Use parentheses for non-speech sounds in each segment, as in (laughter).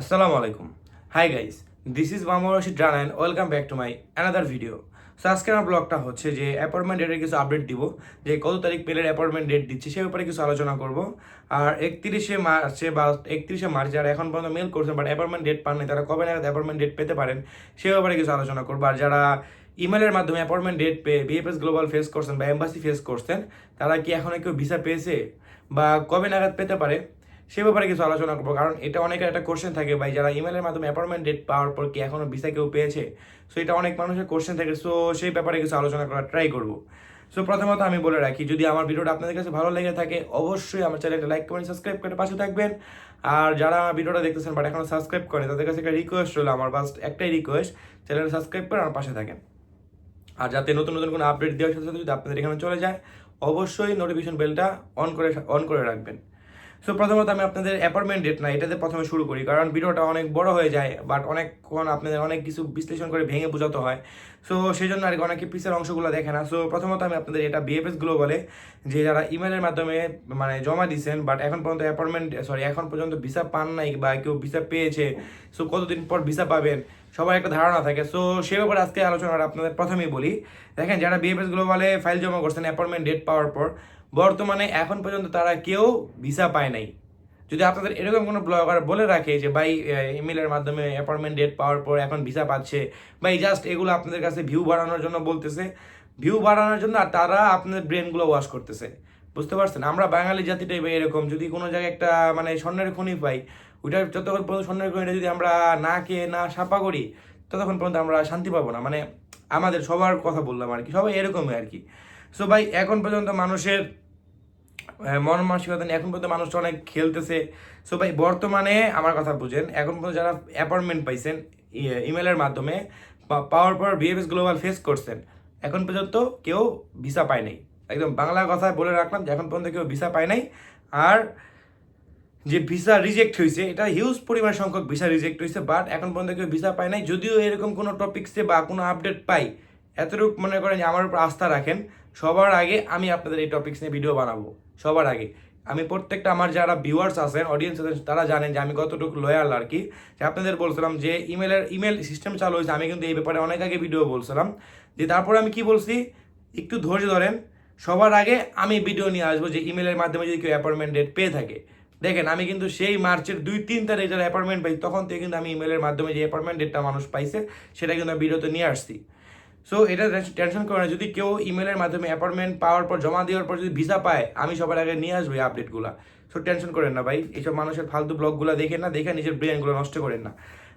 আসসালামু আলাইকুম। High guys this is Mamur Rashid run and welcome back to my another video so আজকে আমার ব্লগটা হচ্ছে যে অ্যাপয়েন্টমেন্ট ডেটের কিছু আপডেট দিব, যে কত তারিখ পেলের অ্যাপয়েন্টমেন্ট ডেট দিচ্ছে সে ব্যাপারে কিছু আলোচনা করব। আর একত্রিশে মার্চে বা একত্রিশে মার্চ যারা এখন পর্যন্ত মেল করছেন বাট অ্যাপয়েন্টমেন্ট ডেট পাননি তারা কবে নাগাদ অ্যাপয়েন্টমেন্ট ডেট পেতে পারেন সে ব্যাপারে কিছু আলোচনা করব। আর যারা ইমেলের মাধ্যমে অ্যাপয়েন্টমেন্ট ডেট পেয়ে বিএফএস গ্লোবাল ফেস করছেন বা এম্বাসি ফেস করছেন, তারা কি এখনও কেউ ভিসা পেয়েছে? বা কবে নাগাদ পেতে পারে? সে ব্যাপারে কিছু আলোচনা করব। কারণ এটা অনেকের একটা কোশ্চেন থাকে ভাই, যারা ইমেলের মাধ্যমে অ্যাপয়েন্টমেন্ট ডেট পাওয়ার পর কি এখনও ভিসা কেউ পেয়েছে? সো এটা অনেক মানুষের কোশ্চেন থাকে। সো সেই ব্যাপারে কিছু আলোচনা করার ট্রাই করব। সো প্রথমত আমি বলে রাখি, যদি আমার ভিডিওটা আপনাদের কাছে ভালো লেগে থাকে, অবশ্যই আমার চ্যানেলটা লাইক কমেন্ট সাবস্ক্রাইব করে পাশে থাকবেন। আর যারা আমার ভিডিওটা দেখতেছেন বাট এখনও সাবস্ক্রাইব করেন, তাদের কাছে একটা রিকোয়েস্ট রইল আমার বাস্ট একটাই রিকোয়েস্ট চ্যানেলটা সাবস্ক্রাইব করে আমার পাশে থাকেন। আর যাতে নতুন নতুন কোনো আপডেট দেওয়ার সাথে সাথে যদি আপনাদের এখানে চলে যায়, অবশ্যই নোটিফিকেশন বেলটা অন করে অন করে রাখবেন। সো প্রথমত আমি আপনাদের অ্যাপয়েন্টমেন্ট ডেট না, এটাতে প্রথমে শুরু করি, কারণ ভিডিওটা অনেক বড় হয়ে যায় বাট অনেকক্ষণ আপনাদের অনেক কিছু বিশ্লেষণ করে ভেঙে বোঝাতে হয়। সো সেই জন্য আর কি অনেকে পিসের অংশগুলো দেখে না। সো প্রথমত আমি আপনাদের এটা বিএফএস বলে, যে যারা ইমেলের মাধ্যমে মানে জমা দিয়েছেন বাট এখন পর্যন্ত অ্যাপয়েন্টমেন্ট সরি এখন পর্যন্ত ভিসা পান নাই বা কেউ ভিসা পেয়েছে সো কতদিন পর ভিসা পাবেন, সবার একটা ধারণা থাকে। সো সে ব্যাপারে আজকে আলোচনাটা আপনাদের প্রথমেই বলি। দেখেন, যারা বিএফএস গ্লোবালে ফাইল জমা করছেন অ্যাপয়েন্টমেন্ট ডেট পাওয়ার পর বর্তমানে এখন পর্যন্ত তারা কেউ ভিসা পায় নাই। যদি আপনাদের এরকম কোনো ব্লগার বলে রাখে যে, ভাই ইমেলের মাধ্যমে অ্যাপয়েন্টমেন্ট ডেট পাওয়ার পর এখন ভিসা পাচ্ছে, ভাই জাস্ট এগুলো আপনাদের কাছে ভিউ বাড়ানোর জন্য বলতেছে ভিউ বাড়ানোর জন্য আর তারা আপনাদের ব্রেনগুলো ওয়াশ করতেছে। বুঝতে পারছেন? আমরা বাঙালি জাতিটাই ভাই এরকম, যদি কোনো জায়গায় একটা মানে স্বর্ণের খনি পাই, ওইটা যতক্ষণ পর্যন্ত স্বর্ণের খনিটা যদি আমরা না খেয়ে, না সাপা করি, ততক্ষণ পর্যন্ত আমরা শান্তি পাবো না। মানে আমাদের সবার কথা বললাম আর কি, সবাই এরকমই আর কি। সো ভাই, এখন পর্যন্ত মানুষের মন মানসিকতা নিয়ে এখন পর্যন্ত মানুষ অনেক খেলতেছে। সো ভাই, বর্তমানে আমার কথা বুঝেন, এখন পর্যন্ত যারা অ্যাপয়েন্টমেন্ট পাইছেন ইমেলের মাধ্যমে, পা- পাওয়ার পর বিএফএস গ্লোবাল ফেস করছেন, এখন পর্যন্ত কেউ ভিসা পায় নাই। একদম বাংলা কথায় বলে রাখলাম যে এখন পর্যন্ত কেউ ভিসা পায় নাই। আর যে ভিসা রিজেক্ট হয়েছে এটা হিউজ পরিমাণ সংখ্যক ভিসা রিজেক্ট হয়েছে বাট এখন পর্যন্ত কেউ ভিসা পায় নাই। যদিও এরকম কোনো টপিক্সে বা কোনো আপডেট পাই, এতটুকু মনে করেন যে আমার উপর আস্থা রাখেন সবার আগে আমি আপনাদের এই টপিক্স নিয়ে ভিডিও বানাবো। সবার আগে। আমি প্রত্যেকটা আমার যারা ভিউয়ার্স আছেন অডিয়েন্স আছেন, তারা জানেন যে আমি কতটুকু লয়াল আর কি। যে আপনাদের বলছিলাম যে ইমেলের ইমেল সিস্টেম চালু হয়েছে, আমি কিন্তু এই ব্যাপারে অনেক আগে ভিডিও বলছিলাম। যে তারপরে আমি কি বলছি? একটু ধৈর্য ধরেন। সবার আগে আমি ভিডিও নিয়ে আসব যে ইমেলের মাধ্যমে যদি কেউ অ্যাপয়েন্টমেন্ট ডেট পেয়ে থাকে। দেখেন, আমি কিন্তু সেই মার্চের দুই, তিন তারিখ যারা অ্যাপয়েন্টমেন্ট পাই তখন থেকে কিন্তু আমি ইমেলের মাধ্যমে যে অ্যাপয়েন্টমেন্ট ডেটটা মানুষ পাইছে, সেটা কিন্তু ভিডিওতে নিয়ে আসছি। সো এটা টেনশন করে না। যদি কেউ ইমেলের মাধ্যমে অ্যাপয়েন্টমেন্ট পাওয়ার পর, জমা দেওয়ার পর যদি ভিসা পায়, আমি সবার আগে নিয়ে আসব আপডেটগুলো সো টেনশন করেন না ভাই। এইসব মানুষের ফালতু ব্লগগুলো দেখেন না, দেখে নিজের ব্রেনগুলো নষ্ট করেন না।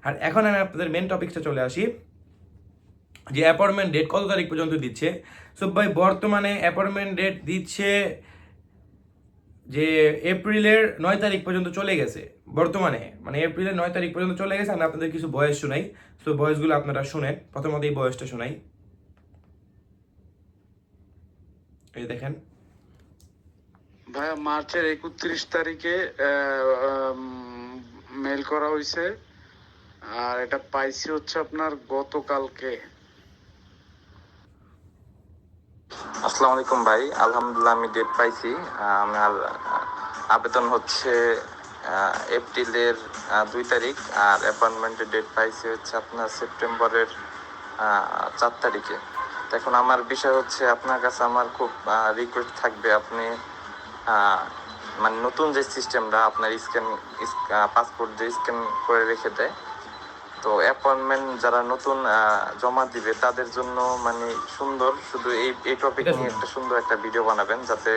আর এখন আমি আপনাদের মেন টপিকসটা চলে আসি, যে অ্যাপয়েন্টমেন্ট ডেট কত তারিখ পর্যন্ত দিচ্ছে। সো ভাই, বর্তমানে অ্যাপয়েন্টমেন্ট ডেট দিচ্ছে যে এপ্রিলের নয় তারিখ পর্যন্ত চলে গেছে, বর্তমানে। মানে এপ্রিলের নয় তারিখ পর্যন্ত চলে গেছে, আমি আপনাদের কিছু বয়স শোনাই। সো বয়সগুলো আপনারা শুনেন। প্রথমত এই বয়সটা শোনাই। এই দেখেন। ভাইয়া মার্চের একত্রিশ তারিখে মেল করা হয়েছে আর এটা পাইছি হচ্ছে আপনার গতকালকে। আসসালামু আলাইকুম ভাই। আলহামদুলিল্লাহ আমি ডেট পাইছি। আমার আবেদন হচ্ছে আহ, এপ্রিলের দুই তারিখ। আর অ্যাপয়েন্টমেন্টের ডেট পাইছি হচ্ছে আপনার সেপ্টেম্বরের আহ, চার তারিখে। এখন আমার বিষয় হচ্ছে আপনার কাছে আমার খুব রিকোয়েস্ট থাকবে আপনি মানে নতুন যে সিস্টেমটা আপনার স্ক্যান পাসপোর্ট যে স্ক্যান করে রেখে দেয় তো অ্যাপয়েন্টমেন্ট যারা নতুন জমা দিবে তাদের জন্য মানে সুন্দর শুধু এই এই টপিক নিয়ে একটা সুন্দর একটা ভিডিও বানাবেন যাতে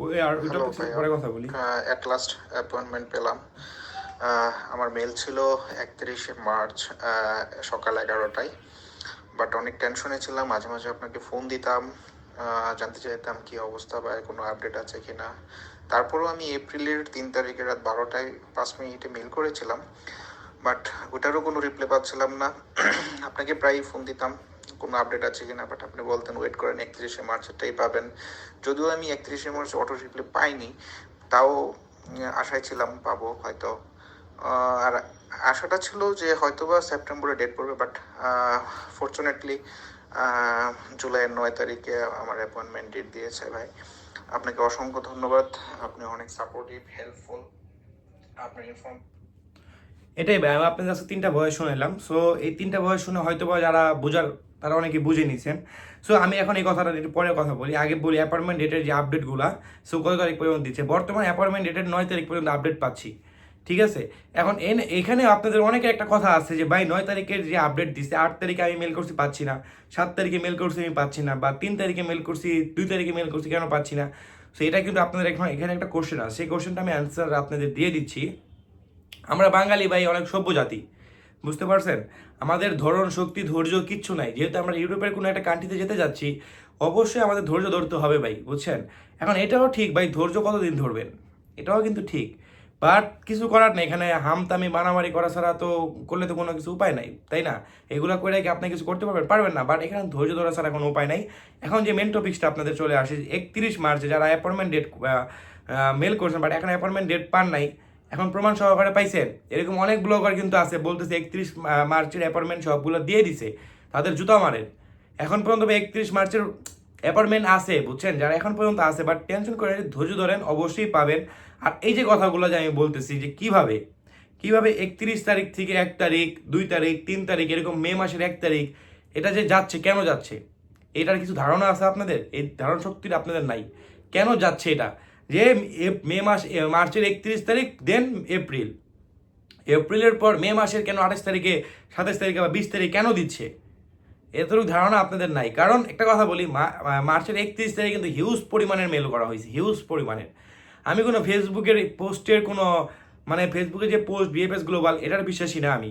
ওই আর ওই Hello, topics এ ভাইয়া। পরে কথা বলি। অ্যাট লাস্ট অ্যাপয়েন্টমেন্ট পেলাম। আমার মেল ছিল একত্রিশে মার্চ সকাল এগারোটায়। বাট অনেক টেনশনে ছিলাম, মাঝে মাঝে আপনাকে ফোন দিতাম জানতে চাইতাম কি অবস্থা বা কোনো আপডেট আছে কি না তারপরেও আমি এপ্রিলের তিন তারিখে রাত বারোটায় পাঁচ মিনিটে মেল করেছিলাম বাট ওটারও কোনো রিপ্লাই পাচ্ছিলাম না। (clears throat) আপনাকে প্রায়ই ফোন দিতাম, কোনো আপডেট আছে কিনা বাট আপনি বলতেন ওয়েট করেন, একত্রিশে মার্চেরটাই পাবেন। যদিও আমি একত্রিশে মার্চ অটো রিপ্লাই পাইনি, তাও আশায় ছিলাম পাবো হয়তো। আর আশাটা ছিল যে হয়তোবা সেপ্টেম্বরে ডেট পড়বে বাট ফর্চুনেটলি জুলাইয়ের নয় তারিখে আমার অ্যাপয়েন্টমেন্ট ডেট দিয়েছে ভাই। আপনাকে অসংখ্য ধন্যবাদ। আপনি অনেক সাপোর্টিভ হেল্পফুল আপনার ইনফর্ম এটাই ভাই, আমি আপনাদের কাছে তিনটা বয়স শুনাইলাম। সো এই তিনটা বয়স শুনে হয়তো বা যারা বোঝার, তারা অনেকে বুঝে নিছেন। সো আমি এখন এই কথাটা একটু পরে কথা বলি। আগে বলি অ্যাপয়েন্টমেন্ট ডেটের যে আপডেটগুলো সো কত তারিখ পর্যন্ত দিচ্ছে? বর্তমানে অ্যাপয়েন্টমেন্ট ডেটের নয় তারিখ পর্যন্ত আপডেট পাচ্ছি। ঠিক আছে? এখন এন- এখানে আপনাদের অনেকের একটা কথা আছে যে, ভাই, নয় তারিখের যে আপডেট দিচ্ছে আট তারিখে আমি মেল করছি, পাচ্ছি না। সাত তারিখে মেল করছি, আমি পাচ্ছি না। বা তিন তারিখে মেল করছি, দুই তারিখে মেল করছি, কেন পাচ্ছি না? সো এটা কিন্তু আপনাদের এখন, এখানে একটা কোশ্চেন আছে। সেই কোশ্চেনটা আমি অ্যান্সার আপনাদের দিয়ে দিচ্ছি। আমরা বাঙালি ভাই, অনেক সভ্য জাতি বুঝতে পারছেন? আমাদের ধরন, শক্তি, ধৈর্য কিচ্ছু নাই। যেহেতু আমরা ইউরোপের কোনো একটা কান্ট্রিতে যেতে যাচ্ছি, অবশ্যই আমাদের ধৈর্য ধরতে হবে ভাই, বুঝছেন? এখন এটাও ঠিক ভাই, ধৈর্য কতদিন ধরবেন? এটাও কিন্তু ঠিক। বাট কিছু করার নেই, এখানে হামতামি বানাবাড়ি করা ছাড়া তো করলে তো কোনো কিছু উপায় নাই, তাই না? এগুলো করে কি আপনি কিছু করতে পারবেন? পারবেন না বাট এখানে ধৈর্য ধরা ছাড়া কোনো উপায় নাই। এখন যে মেন টপিক্সটা আপনাদের চলে আসে, একত্রিশ মার্চে যারা অ্যাপয়েন্টমেন্ট ডেট মেল করছেন বাট এখন অ্যাপয়েন্টমেন্ট ডেট পান নাই, এখন প্রমাণ সহকারে পাইছেন। এরকম অনেক ব্লগার কিন্তু আছে, বলতেছে একত্রিশ মার্চের অ্যাপয়েন্টমেন্ট সবগুলো দিয়ে দিছে, তাদের জুতা মারেন। এখন পর্যন্ত একত্রিশ মার্চের অ্যাপয়েন্টমেন্ট আছে, বুঝছেন? যারা এখন পর্যন্ত আছে বাট টেনশন করে ধৈর্য ধরেন, অবশ্যই পাবেন। আর এই যে কথাগুলো যে আমি বলতেছি যে কীভাবে? কীভাবে একত্রিশ তারিখ থেকে এক তারিখ, দুই তারিখ, তিন তারিখ, এরকম মে মাসের এক তারিখ, এটা যে যাচ্ছে, কেন যাচ্ছে? এটার কিছু ধারণা আছে আপনাদের? এই ধারণা শক্তিটা আপনাদের নাই। কেন যাচ্ছে এটা? যে মে মাস মার্চের একত্রিশ তারিখ, দেন এপ্রিল। এপ্রিলের পর মে মাসের কেন আঠাশ তারিখে, সাতাশ তারিখে বা বিশ তারিখ কেন দিচ্ছে? এতটুকু ধারণা আপনাদের নাই। কারণ একটা কথা বলি মার্চের একত্রিশ তারিখে কিন্তু হিউজ পরিমাণের মেল করা হয়েছে, হিউজ পরিমাণের। আমি কোনো ফেসবুকের পোস্টের কোনো মানে ফেসবুকে যে পোস্ট বিএফএস গ্লোবাল এটার বিশ্বাসী না আমি।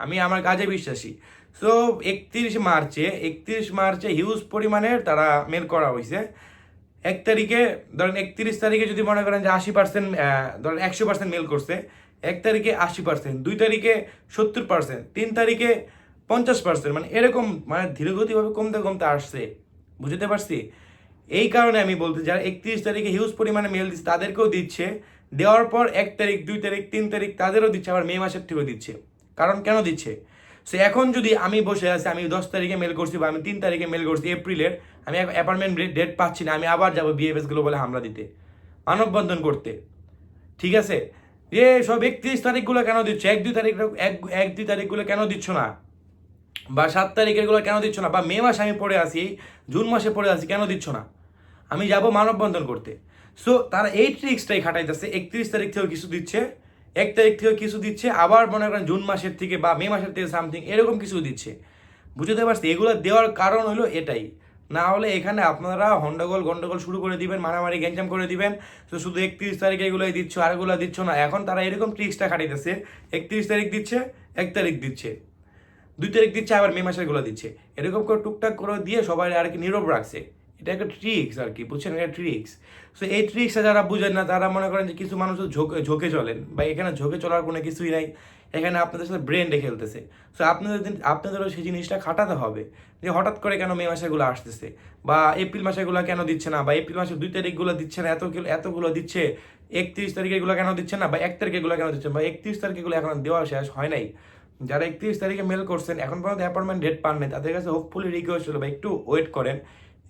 আমি আমার কাজে বিশ্বাসী। সো একত্রিশ মার্চে একত্রিশ মার্চে হিউজ পরিমাণের তারা মেল করা হয়েছে এক তারিখে, ধরেন একত্রিশ তারিখে যদি মনে করেন যে আশি পার্সেন্ট ধরেন একশো পার্সেন্ট মেল করছে, এক তারিখে আশি পার্সেন্ট দুই তারিখে সত্তর পার্সেন্ট তিন তারিখে পঞ্চাশ পার্সেন্ট মানে এরকম মানে ধীরগতিভাবে কমতে কমতে আসছে। বুঝতে পারছি? এই কারণে আমি বলতে যারা একত্রিশ তারিখে হিউজ পরিমাণে মেল দিচ্ছে, তাদেরকেও দিচ্ছে। দেওয়ার পর এক তারিখ, দুই তারিখ, তিন তারিখ, তাদেরও দিচ্ছে, আবার মে মাসের থেকেও দিচ্ছে। কারণ কেন দিচ্ছে? সে এখন যদি আমি বসে আছি, আমি দশ তারিখে মেল করছি বা আমি তিন তারিখে মেল করছি এপ্রিলের, আমি অ্যাপার্টমেন্ট ডেট পাচ্ছি না, আমি আবার যাব বিএফএসগুলো বলে হামলা দিতে। মানববন্ধন করতে। ঠিক আছে? যে সব একত্রিশ তারিখগুলো কেন দিচ্ছ? এক, দুই তারিখ, এক এক, দুই তারিখগুলো কেন দিচ্ছ না? বা সাত তারিখেরগুলো কেন দিচ্ছ না? বা মে মাসে আমি পড়ে আসি জুন মাসে পড়ে আসি কেন দিচ্ছ না? আমি যাব মানববন্ধন করতে। সো তারা এই ট্রিক্সটাই খাটাইতেছে, একত্রিশ তারিখ থেকেও কিছু দিচ্ছে, এক তারিখ থেকেও কিছু দিচ্ছে, আবার মনে করেন জুন মাসের থেকে বা মে মাসের থেকে সামথিং এরকম কিছু দিচ্ছে। বুঝতে পারছি এগুলো দেওয়ার কারণ হলো এটাই। না হলে এখানে আপনারা হন্ডগোল গন্ডগোল শুরু করে দিবেন, মারামারি গ্যাঞ্জাম করে দিবেন। তো শুধু একত্রিশ তারিখে এগুলোই দিচ্ছ আর এগুলো দিচ্ছ না। এখন তারা এরকম ট্রিক্সটা খাটাইতেছে, একত্রিশ তারিখ দিচ্ছে, এক তারিখ দিচ্ছে। দুই তারিখ দিচ্ছে, আবার মে মাসেরগুলো দিচ্ছে। এরকম করে টুকটাক করে দিয়ে সবাই আর কি নীরব রাখছে। এটা একটা ট্রিক্স আর কি বুঝছেন? এটা ট্রিক্স সো এই ট্রিক্সটা যারা বুঝেন না, তারা মনে করেন যে কিছু মানুষ ঝোঁকে ঝোঁকে চলেন বা এখানে ঝোঁকে চলার কোনো কিছুই নাই। এখানে আপনাদের সাথে ব্রেনটা খেলতেছে। সো আপনাদের দিন, আপনাদেরও সেই জিনিসটা খাটাতে হবে যে হঠাৎ করে কেন মে মাসেগুলো আসতেছে বা এপ্রিল মাসেগুলো কেন দিচ্ছে না বা এপ্রিল মাসের দুই তারিখগুলো দিচ্ছে না, এত এতগুলো দিচ্ছে, একত্রিশ তারিখেগুলো কেন দিচ্ছে না বা এক তারিখেগুলো কেন দিচ্ছে বা একত্রিশ তারিখেগুলো এখন দেওয়া শেষ হয় নাই। যারা একত্রিশ তারিখে মেল করছেন, এখন পর্যন্ত অ্যাপয়েন্টমেন্ট ডেট পান তাদের কাছে হোপফুলি রিকোয়েস্ট হলো বা একটু ওয়েট করেন।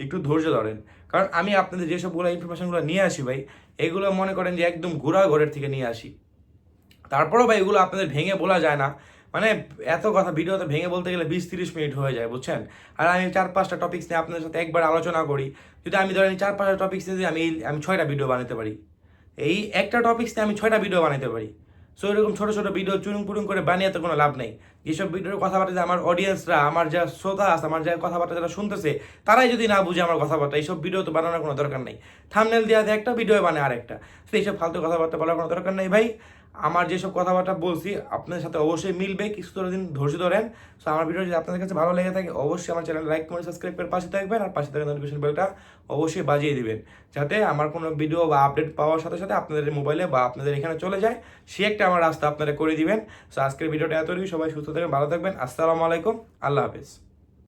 একটু ধৈর্য ধরেন। কারণ আমি আপনাদের যেসব যেসবগুলো ইনফরমেশনগুলো নিয়ে আসি ভাই, এগুলো মনে করেন যে একদম ঘোরা ঘরের থেকে নিয়ে আসি। তারপরেও ভাই এগুলো আপনাদের ভেঙে বলা যায় না। মানে এত কথা ভিডিওতে ভেঙে বলতে গেলে বিশ তিরিশ মিনিট হয়ে যায়, বুঝছেন? আর আমি চার পাঁচটা টপিক্স নিয়ে আপনাদের সাথে একবার আলোচনা করি। যদি আমি ধরেন চার পাঁচটা টপিক্স নিয়ে আমি আমি ছয়টা ভিডিও বানাতে পারি। এই একটা টপিক্স নিয়ে আমি ছয়টা ভিডিও বানাতে পারি। সো এরকম ছোটো ছোটো ভিডিও চুরুং পুরুং করে বানিয়ে তো কোনো লাভ নেই। যেসব ভিডিওর কথাবার্তা আমার অডিয়েন্সরা আমার যা শ্রোতা আছে, আমার যা কথাবার্তা যারা শুনতেছে, তারাই যদি না বুঝে আমার কথাবার্তা, এইসব ভিডিও তো বানানোর কোনো দরকার নেই। থামনেল দেওয়া একটা ভিডিও বানায় আরেকটা। তো এইসব ফালতু কথাবার্তা বলার কোনো দরকার নেই ভাই। আমার যেসব কথাবার্তা বলছি, আপনাদের সাথে অবশ্যই মিলবে কিছু দিন ধৈর্য ধরেন। সো আমার ভিডিও যদি আপনাদের কাছে ভালো লেগে থাকে, অবশ্যই আমার চ্যানেল লাইক করে সাবস্ক্রাইব করে পাশে থাকবেন আর পাশে থাকা নোটিফিকেশন বেলটা অবশ্যই বাজিয়ে দিবেন, যাতে আমার কোনো ভিডিও বা আপডেট পাওয়ার সাথে সাথে আপনাদের মোবাইলে বা আপনাদের এখানে চলে যায়, সে একটা আমার রাস্তা আপনারা করে দিবেন। সো আজকের ভিডিওটা এতটুকু সবাই সুস্থ থাকবেন, ভালো থাকবেন, আসসালামু আলাইকুম, আল্লাহ হাফেজ।